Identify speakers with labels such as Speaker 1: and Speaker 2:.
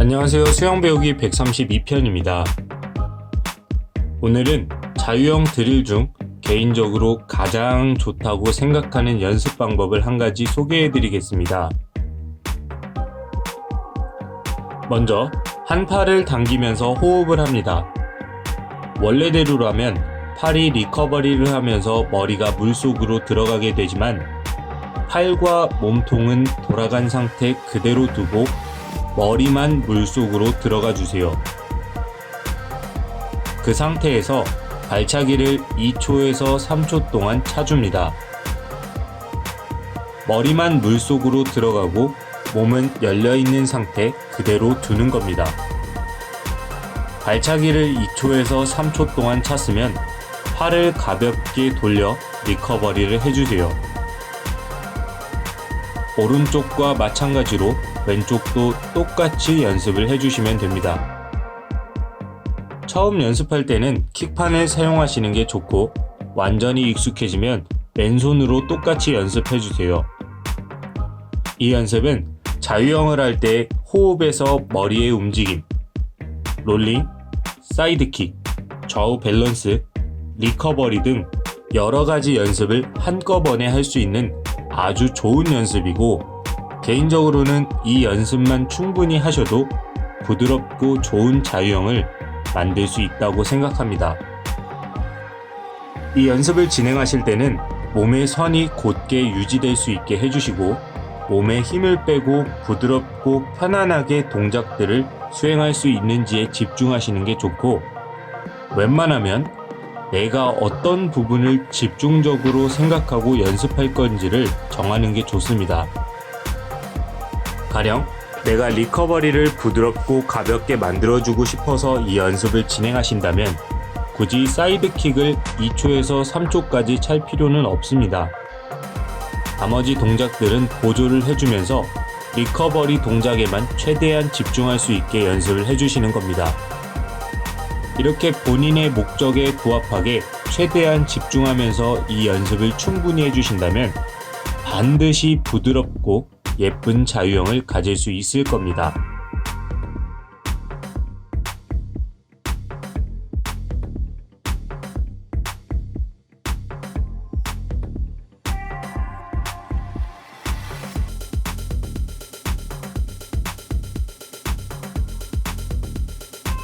Speaker 1: 안녕하세요. 수영 배우기 132편입니다. 오늘은 자유형 드릴 중 개인적으로 가장 좋다고 생각하는 연습 방법을 한 가지 소개해 드리겠습니다. 먼저 한 팔을 당기면서 호흡을 합니다. 원래대로라면 팔이 리커버리를 하면서 머리가 물속으로 들어가게 되지만 팔과 몸통은 돌아간 상태 그대로 두고 머리만 물속으로 들어가 주세요. 그 상태에서 발차기를 2초에서 3초 동안 차줍니다. 머리만 물속으로 들어가고 몸은 열려 있는 상태 그대로 두는 겁니다. 발차기를 2초에서 3초 동안 찼으면 팔을 가볍게 돌려 리커버리를 해주세요. 오른쪽과 마찬가지로 왼쪽도 똑같이 연습을 해주시면 됩니다. 처음 연습할 때는 킥판을 사용하시는 게 좋고 완전히 익숙해지면 왼손으로 똑같이 연습해 주세요. 이 연습은 자유형을 할 때 호흡에서 머리의 움직임, 롤링, 사이드킥, 좌우 밸런스, 리커버리 등 여러 가지 연습을 한꺼번에 할 수 있는 아주 좋은 연습이고 개인적으로는 이 연습만 충분히 하셔도 부드럽고 좋은 자유형을 만들 수 있다고 생각합니다. 이 연습을 진행하실 때는 몸의 선이 곧게 유지될 수 있게 해주시고 몸에 힘을 빼고 부드럽고 편안하게 동작들을 수행할 수 있는지에 집중하시는 게 좋고 웬만하면 내가 어떤 부분을 집중적으로 생각하고 연습할 건지를 정하는 게 좋습니다. 가령 내가 리커버리를 부드럽고 가볍게 만들어주고 싶어서 이 연습을 진행하신다면 굳이 사이드킥을 2초에서 3초까지 찰 필요는 없습니다. 나머지 동작들은 보조를 해주면서 리커버리 동작에만 최대한 집중할 수 있게 연습을 해주시는 겁니다. 이렇게 본인의 목적에 부합하게 최대한 집중하면서 이 연습을 충분히 해주신다면 반드시 부드럽고 예쁜 자유형을 가질 수 있을 겁니다.